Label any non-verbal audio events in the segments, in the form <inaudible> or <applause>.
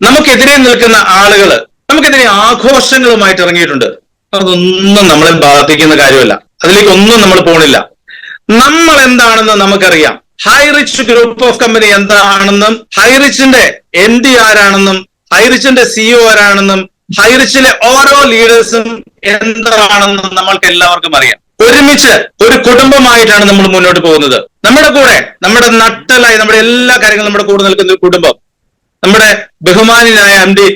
നമുക്കെതിരെ നിൽക്കുന്ന ആളുകൾ നമുക്കെതിരെ ആഘോഷങ്ങളുമായിട്ട് ഇറങ്ങിയിട്ടുണ്ട്. അതൊന്നും നമ്മളെ ബാധിക്കുന്ന കാര്യമല്ല. അതിലേക്ക് ഒന്നും നമ്മൾ പോണില്ല. നമ്മൾ എന്താണെന്ന് നമുക്കറിയാം ഹൈറിച്ച് ഗ്രൂപ്പ് ഓഫ് കമ്പനി എന്താണെന്നും ഹൈറിച്ചിന്റെ എം ഡി ആരാണെന്നും ഹൈറിച്ചിന്റെ സിഇഒ ആരാണെന്നും ഹൈറിച്ചിലെ ഓരോ ലീഡേഴ്സും എന്താണെന്നും നമ്മൾക്ക് എല്ലാവർക്കും അറിയാം. ഒരുമിച്ച് ഒരു കുടുംബമായിട്ടാണ് നമ്മൾ മുന്നോട്ട് പോകുന്നത്. നമ്മുടെ കൂടെ നമ്മുടെ നട്ടലായി നമ്മുടെ എല്ലാ കാര്യങ്ങളും നമ്മുടെ കൂടെ നിൽക്കുന്ന ഒരു കുടുംബം നമ്മുടെ ബഹുമാനായ എം ഡി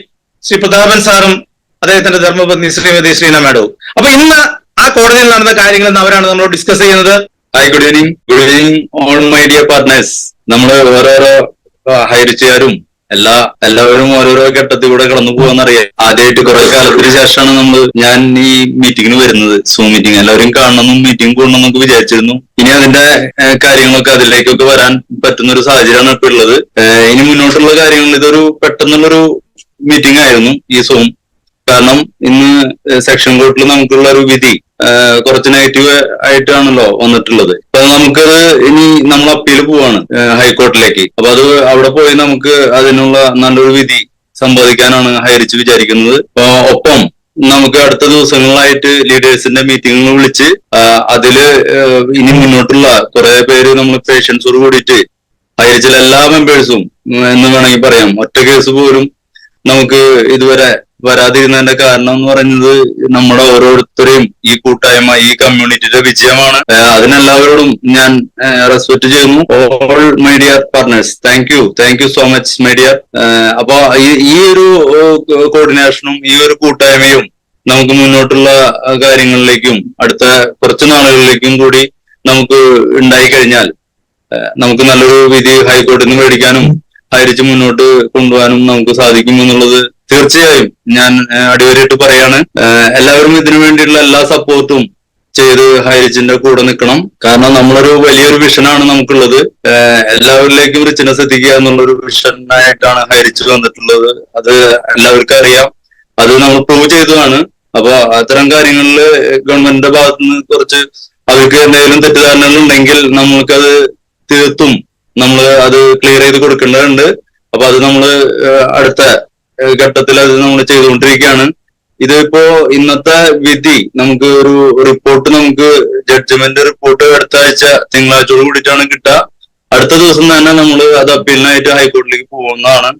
ശ്രീ പ്രതാപൻ സാറും അദ്ദേഹത്തിന്റെ ധർമ്മപത്നി ശ്രീമതി ശ്രീന മാഡവും. അപ്പൊ ഇന്ന് ആ കോടതിയിൽ നടന്ന കാര്യങ്ങൾ അവരാണ് നമ്മൾ ഡിസ്കസ് ചെയ്യുന്നത്. Hi good evening good evening on my dear partners നമ്മൾ ഓരോരോ ഹൈറിച്ചുകാരും എല്ലാ എല്ലാവരും ഓരോരോ ഘട്ടത്തിൽ കൂടെ കടന്നു പോകാന്നറിയാം ആദ്യമായിട്ട് കുറെ കാലത്തിന് ശേഷമാണ് നമ്മൾ ഞാൻ ഈ മീറ്റിങ്ങിന് വരുന്നത്. സൂം മീറ്റിംഗ് എല്ലാവരും കാണണമെന്നും മീറ്റിംഗ് കൂടണം എന്നൊക്കെ വിചാരിച്ചിരുന്നു. ഇനി അതിന്റെ കാര്യങ്ങളൊക്കെ അതിലേക്കൊക്കെ വരാൻ പറ്റുന്ന ഒരു സാഹചര്യമാണ് ഇപ്പൊ ഉള്ളത്. ഇനി മുന്നോട്ടുള്ള കാര്യങ്ങൾ ഇതൊരു പെട്ടെന്നുള്ളൊരു മീറ്റിംഗ് ആയിരുന്നു ഈ സൂം കാരണം ഇന്ന് സെക്ഷൻ കോർട്ടിൽ നമുക്കുള്ള ഒരു വിധി കുറച്ച് നെഗറ്റീവ് ആയിട്ടാണല്ലോ വന്നിട്ടുള്ളത്. അപ്പൊ നമുക്കത് ഇനി നമ്മൾ അപ്പീൽ പോവാണ് ഹൈക്കോർട്ടിലേക്ക്. അപ്പൊ അത് അവിടെ പോയി നമുക്ക് അതിനുള്ള നല്ലൊരു വിധി സമ്പാദിക്കാനാണ് ഹൈറിച്ച് വിചാരിക്കുന്നത്. ഒപ്പം നമുക്ക് അടുത്ത ദിവസങ്ങളിലായിട്ട് ലീഡേഴ്സിന്റെ മീറ്റിംഗുകൾ വിളിച്ച് അതിൽ ഇനി മുന്നോട്ടുള്ള കുറെ പേര് നമ്മൾ പേഷ്യൻസോട് കൂടിയിട്ട് ഹൈറിച്ചിലെ എല്ലാ മെമ്പേഴ്സും എന്ന് വേണമെങ്കിൽ പറയാം ഒറ്റ കേസ് പോലും നമുക്ക് ഇതുവരെ വരാതിരുന്നതിന്റെ കാരണം എന്ന് പറയുന്നത് നമ്മുടെ ഓരോരുത്തരെയും ഈ കൂട്ടായ്മ ഈ കമ്മ്യൂണിറ്റിയുടെ വിജയമാണ്. അതിനെല്ലാവരോടും ഞാൻ റെസ്പെക്ട് ചെയ്യുന്നു. All media partners thank you thank you so much media അപ്പൊ ഈ- ഒരു കോർഡിനേഷനും ഈ ഒരു കൂട്ടായ്മയും നമുക്ക് മുന്നോട്ടുള്ള കാര്യങ്ങളിലേക്കും അടുത്ത കുറച്ച് നാളുകളിലേക്കും കൂടി നമുക്ക് ഉണ്ടായി കഴിഞ്ഞാൽ നമുക്ക് നല്ലൊരു വിധി ഹൈക്കോടതി മേടിക്കാനും ഹരിച്ച് മുന്നോട്ട് കൊണ്ടുപോകാനും നമുക്ക് സാധിക്കും എന്നുള്ളത് തീർച്ചയായും ഞാൻ അടിവരായിട്ട് പറയാണ്. എല്ലാവരും ഇതിനു വേണ്ടിയിട്ടുള്ള എല്ലാ സപ്പോർട്ടും ചെയ്ത് ഹൈരിച്ചിന്റെ കൂടെ നിൽക്കണം. കാരണം നമ്മളൊരു വലിയൊരു വിഷനാണ് നമുക്കുള്ളത്. എല്ലാവരിലേക്കും റിച്ചിനെസ് എത്തിക്കുക എന്നുള്ളൊരു വിഷനായിട്ടാണ് ഹൈരിച്ച് വന്നിട്ടുള്ളത്. അത് എല്ലാവർക്കും അറിയാം. അത് നമ്മൾ പ്രൂവ് ചെയ്തതാണ്. അപ്പൊ അത്തരം കാര്യങ്ങളിൽ ഗവൺമെന്റിന്റെ ഭാഗത്ത് നിന്ന് കുറച്ച് അവർക്ക് എന്തെങ്കിലും തെറ്റിദ്ധാരണകൾ ഉണ്ടെങ്കിൽ നമ്മൾക്കത് തീർത്തും നമ്മൾ അത് ക്ലിയർ ചെയ്ത് കൊടുക്കേണ്ടതുണ്ട്. അപ്പൊ അത് നമ്മൾ അടുത്ത ഘട്ടത്തിൽ അത് നമ്മൾ ചെയ്തുകൊണ്ടിരിക്കുകയാണ്. ഇതിപ്പോ ഇന്നത്തെ വിധി നമുക്ക് ഒരു റിപ്പോർട്ട് നമുക്ക് ജഡ്ജ്മെന്റ് റിപ്പോർട്ട് അടുത്ത ആഴ്ച തിങ്കളാഴ്ചയോട് കൂടിയിട്ടാണ് കിട്ടുക. അടുത്ത ദിവസം തന്നെ നമ്മൾ അത് അപ്പീലിനായിട്ട് ഹൈക്കോടതിയിലേക്ക് പോകുന്നതാണ്.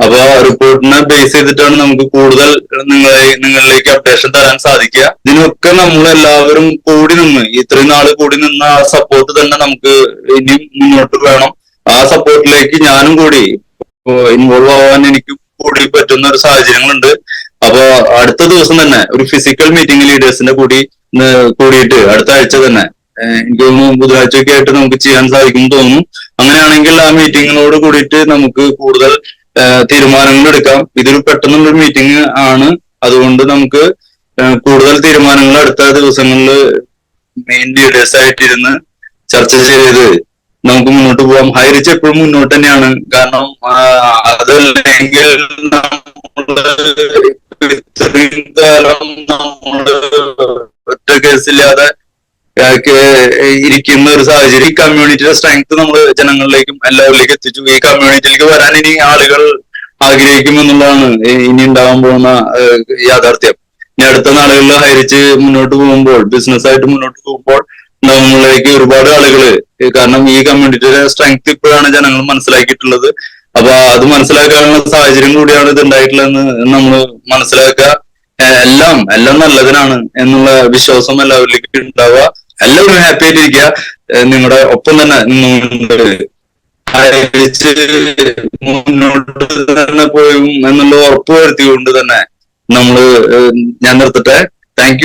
അപ്പൊ റിപ്പോർട്ടിനെ ബേസ് ചെയ്തിട്ടാണ് നമുക്ക് കൂടുതൽ നിങ്ങളെ നിങ്ങളിലേക്ക് അപ്ഡേഷൻ തരാൻ സാധിക്കുക. ഇതിനൊക്കെ നമ്മൾ എല്ലാവരും കൂടി നിന്ന് ഇത്രയും നാൾ കൂടി നിന്ന ആ സപ്പോർട്ട് തന്നെ നമുക്ക് ഇനിയും മുന്നോട്ട് വേണം. ആ സപ്പോർട്ടിലേക്ക് ഞാനും കൂടി ഇൻവോൾവ് ആവാൻ എനിക്ക് കൂടി പറ്റുന്ന ഒരു സാഹചര്യങ്ങളുണ്ട്. അപ്പൊ അടുത്ത ദിവസം തന്നെ ഒരു ഫിസിക്കൽ മീറ്റിംഗ് ലീഡേഴ്സിന്റെ കൂടി കൂടിയിട്ട് അടുത്ത ആഴ്ച തന്നെ എനിക്ക് തോന്നുന്നു ബുധനാഴ്ചയൊക്കെ ആയിട്ട് നമുക്ക് ചെയ്യാൻ സാധിക്കും തോന്നുന്നു. അങ്ങനെയാണെങ്കിൽ ആ മീറ്റിങ്ങിനോട് കൂടിയിട്ട് നമുക്ക് കൂടുതൽ തീരുമാനങ്ങൾ എടുക്കാം. ഇതൊരു പെട്ടെന്നുള്ള മീറ്റിംഗ് ആണ്. അതുകൊണ്ട് നമുക്ക് കൂടുതൽ തീരുമാനങ്ങൾ അടുത്ത ദിവസങ്ങളിൽ മെയിൻ ലീഡേഴ്സ് ആയിട്ടിരുന്ന് ചർച്ച ചെയ്ത് നമുക്ക് മുന്നോട്ട് പോവാം. ഹൈ റിച്ച് എപ്പോഴും മുന്നോട്ട് തന്നെയാണ്. കാരണം അതല്ലെങ്കിൽ ഇത്രയും കാലം നമ്മൾ ഒറ്റ <laughs> കേസില്ലാതെ ഇരിക്കുന്ന ഒരു സാഹചര്യം. ഈ കമ്മ്യൂണിറ്റിയുടെ സ്ട്രെങ്ത് നമ്മൾ ജനങ്ങളിലേക്കും എല്ലാവരിലേക്കും എത്തിച്ചു. ഈ കമ്മ്യൂണിറ്റിയിലേക്ക് വരാൻ ഇനി ആളുകൾ ആഗ്രഹിക്കുമെന്നുള്ളതാണ് ഇനി ഉണ്ടാവാൻ പോകുന്ന യാഥാർത്ഥ്യം. ഇനി അടുത്ത നാളുകളിൽ ഹരിച്ച് മുന്നോട്ട് പോകുമ്പോൾ ബിസിനസ് ആയിട്ട് മുന്നോട്ട് പോകുമ്പോൾ നമ്മളിലേക്ക് ഒരുപാട് ആളുകൾ കാരണം ഈ കമ്മ്യൂണിറ്റിയുടെ സ്ട്രെങ്ത് ഇപ്പോഴാണ് ജനങ്ങൾ മനസ്സിലാക്കിയിട്ടുള്ളത്. അപ്പൊ അത് മനസ്സിലാക്കാനുള്ള സാഹചര്യം കൂടിയാണ് ഇത് ഉണ്ടായിട്ടുള്ളതെന്ന് നമ്മൾ മനസ്സിലാക്കുക. എല്ലാം എല്ലാം നല്ലതിനാണ് എന്നുള്ള വിശ്വാസം എല്ലാവരിലേക്കും ഉണ്ടാവുക. എല്ലാവരും ഹാപ്പി ആയിട്ടിരിക്കുക. നിങ്ങളുടെ ഒപ്പം തന്നെ മുന്നോട്ട് തന്നെ പോയും എന്നുള്ള ഉറപ്പ് വരുത്തിക്കൊണ്ട് തന്നെ നമ്മൾ ഞാൻ നിർത്തട്ടെ. താങ്ക്